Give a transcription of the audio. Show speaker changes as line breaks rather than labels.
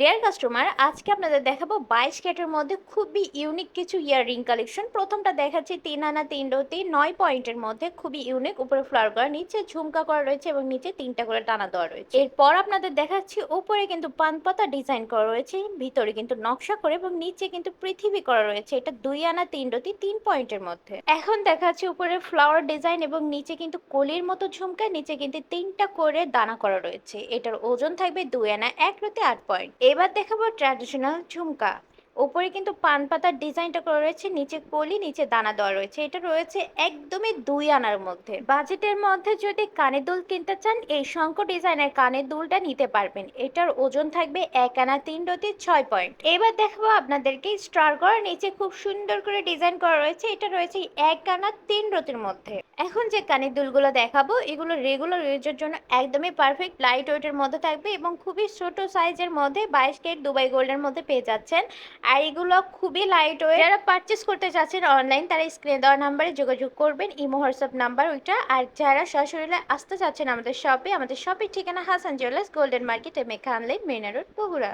Deer customer আজকে আপনাদের দেখাবো বাইশ ক্যাটের মধ্যে খুবই ইউনিক কিছু ইয়াররিং কালেকশন প্রথমটা দেখাচ্ছি তিন আনা, তিন রতি, নয় পয়েন্টের মধ্যে খুবই ইউনিক উপরে ফ্লাওয়ার করা, নিচে ঝুমকা করা রয়েছে এবং নিচে তিনটা করে টানা দেওয়া রয়েছে। এরপর আপনাদের দেখাচ্ছি উপরে কিন্তু পান পাতা ডিজাইন করা রয়েছে, ভিতরে কিন্তু নকশা করে এবং নিচে কিন্তু পৃথিবী করা রয়েছে। এটা দুই আনা, তিন রতি, তিন পয়েন্টের মধ্যে। এখন দেখাচ্ছি উপরে ফ্লাওয়ার ডিজাইন এবং নিচে কিন্তু কলির মতো ঝুমকা, নিচে কিন্তু তিনটা করে দানা করা রয়েছে। এটার ওজন থাকবে দুই আনা, এক রতি, আট পয়েন্ট। এবার দেখাবো ট্র্যাডিশনাল ঝুমকা। উপরে কিন্তু পান পাতার ডিজাইনটা করা রয়েছে, নিচে কলি, নিচে দানা দেওয়া রয়েছে। এটা রয়েছে একদমই দুই আনার মধ্যে। বাজেটের মধ্যে যদি কানের দুল কিনতে চান, এই শঙ্খ ডিজাইনের কানের দুলটা নিতে পারবেন। এটার ওজন থাকবে এক আনা তিন রতি ছয় পয়েন্ট। এবার দেখাবো আপনাদেরকে স্টার করার নিচে খুব সুন্দর করে ডিজাইন করা রয়েছে। এটা রয়েছে এক আনা তিন রতির মধ্যে। এখন যে কানের দুলগুলো দেখাবো, এগুলো রেগুলার ইউজের জন্য একদমই পারফেক্ট লাইট ওয়েটের মধ্যে থাকবে এবং খুবই ছোট সাইজের মধ্যে বাইশ কেট দুবাই গোল্ডের মধ্যে পেয়ে যাচ্ছেন। আর এগুলো খুবই লাইট ওয়েট যারা পারচেস করতে চাচ্ছেন অনলাইন তারা স্ক্রিনে দেওয়া নাম্বারে যোগাযোগ করবেন, ইমো হোয়াটসঅ্যাপ নাম্বার ওইটা। আর যারা সরাসরি আসতে চাচ্ছেন আমাদের শপে আমাদের শপের ঠিকানা Hasan jewellers golden market M A Mena road Bogura.